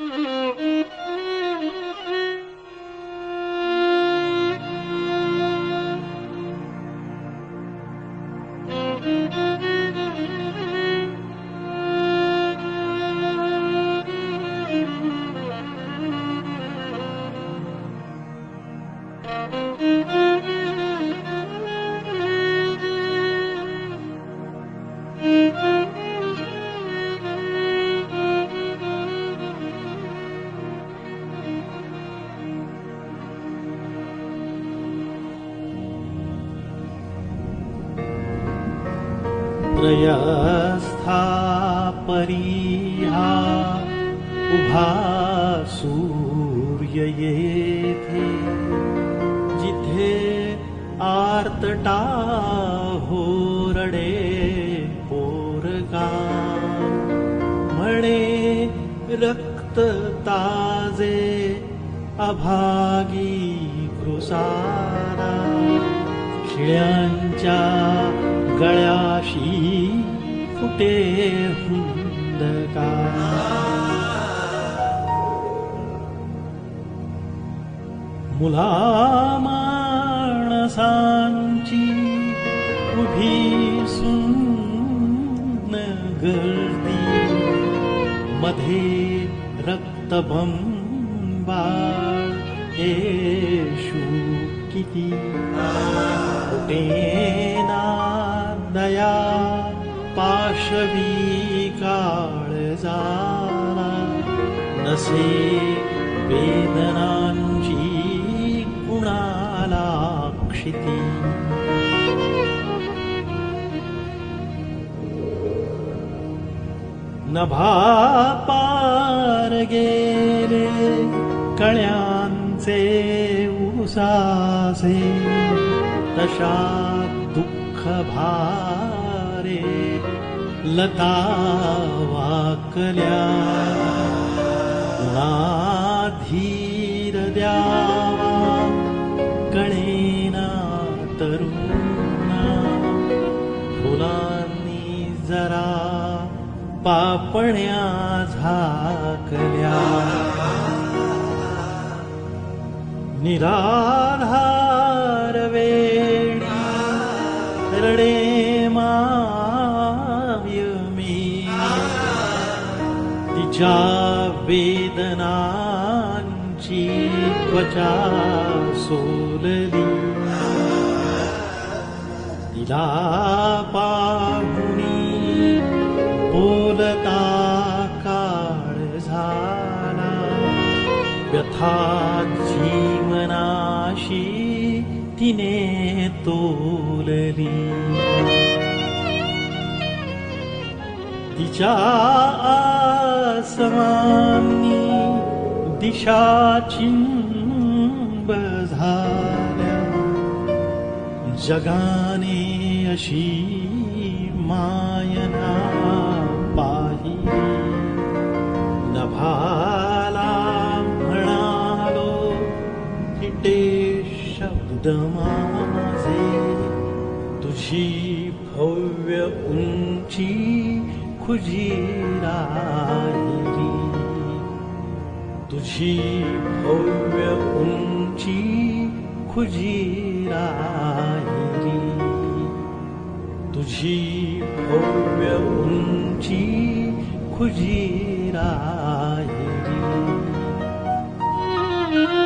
Mm-hmm. त्रयस्थापरीहा उभा सूर्य येथे जिथे आर्तटा होरडे पोरगा। म्हणे रक्त ताजे अभागी कृसारा खिळ्यांच्या गळ्याशी फुटे हुंदका. मुला माणसांची उभी सुन्न गर्दी मध्ये रक्तबंबा येशू किती फुटेना पाशवी काळ जारा नसे वेदनांची कुणाला क्षिती नभा पार गेले कळ्यांचे उसासे तशा दुःख भारे लता वाकल्या धीर द्यावा कळेना तरुणा फुलांनी जरा पापण्या झाकल्या. निराधार वेळी रडे वेदनांची त्वचा बोलता काळ झाला व्यथा जीवनाशी तिने तोलली। तिच्या आसमानी दिशा चिंब झाल्या। जगाने अशी मायना पाहिली नभाला म्हणालो फिटे शब्द माझे तुझी भव्य उंची खुजीराई तुझी भव्य ऊंची खुजीराई तुझी भव्य ऊंची खुजीराई Thank you.